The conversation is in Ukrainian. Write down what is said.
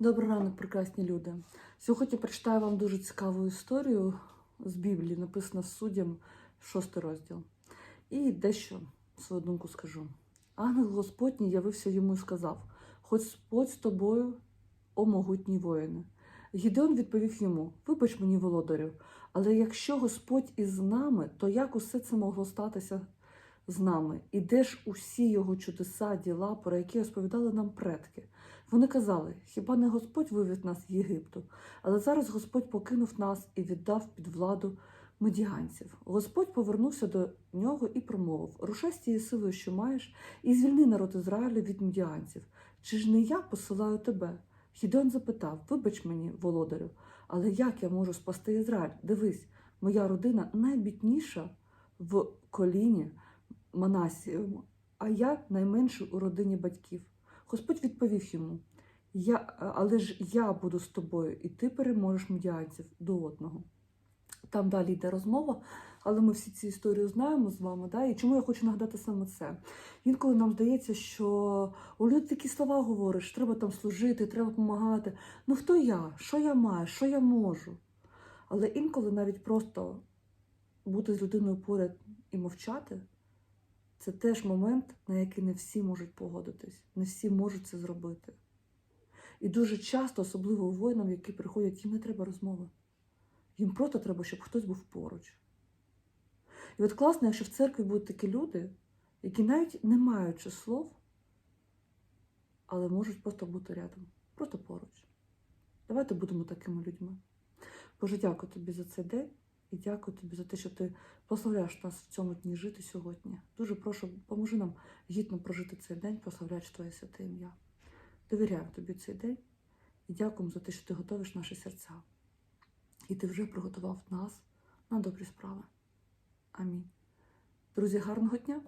Добрий ранок, прекрасні люди. Сьогодні прочитаю вам дуже цікаву історію з Біблії, написана суддям, шостий розділ. І дещо свою думку скажу. Ангел Господній явився йому і сказав: Господь з тобою, о могутній воїне. Гідеон відповів йому: Вибач мені, володарю, але якщо Господь із нами, то як усе це могло статися з нами? І де ж усі його чудеса, діла, про які розповідали нам предки? Вони казали: хіба не Господь вивів нас з Єгипту? Але зараз Господь покинув нас і віддав під владу медіганців. Господь повернувся до нього і промовив: Рушай з тією силою, що маєш, і звільни народ Ізраїля від медіанців. Чи ж не я посилаю тебе? Гідеон запитав: Вибач мені, володарю, але як я можу спасти Ізраїль? Дивись, моя родина найбідніша в коліні Манасієвому, а я найменший у родині батьків. Господь відповів йому: я, Але ж я буду з тобою, і ти переможеш медіанців до одного. Там далі йде розмова, але ми всі ці історії знаємо з вами. Да? І чому я хочу нагадати саме це? Інколи нам здається, що у люди такі слова говориш, треба там служити, треба допомагати. Ну хто я? Що я маю? Що я можу? Але інколи навіть просто бути з людиною поряд і мовчати це теж момент, на який не всі можуть погодитись, не всі можуть це зробити. І дуже часто, особливо воїнам, які приходять, їм не треба розмови. Їм просто треба, щоб хтось був поруч. І от класно, якщо в церкві будуть такі люди, які навіть не маючи слов, але можуть просто бути рядом, просто поруч. Давайте будемо такими людьми. Боже, дякую тобі за цей день і дякую тобі за те, що ти прославляєш нас в цьому дні жити сьогодні. Дуже прошу, поможи нам гідно прожити цей день, прославляючи Твоє святе ім'я. Довіряю тобі цей день і дякуємо за те, що ти готовиш наші серця. І ти вже приготував нас на добрі справи. Амінь. Друзі, гарного дня!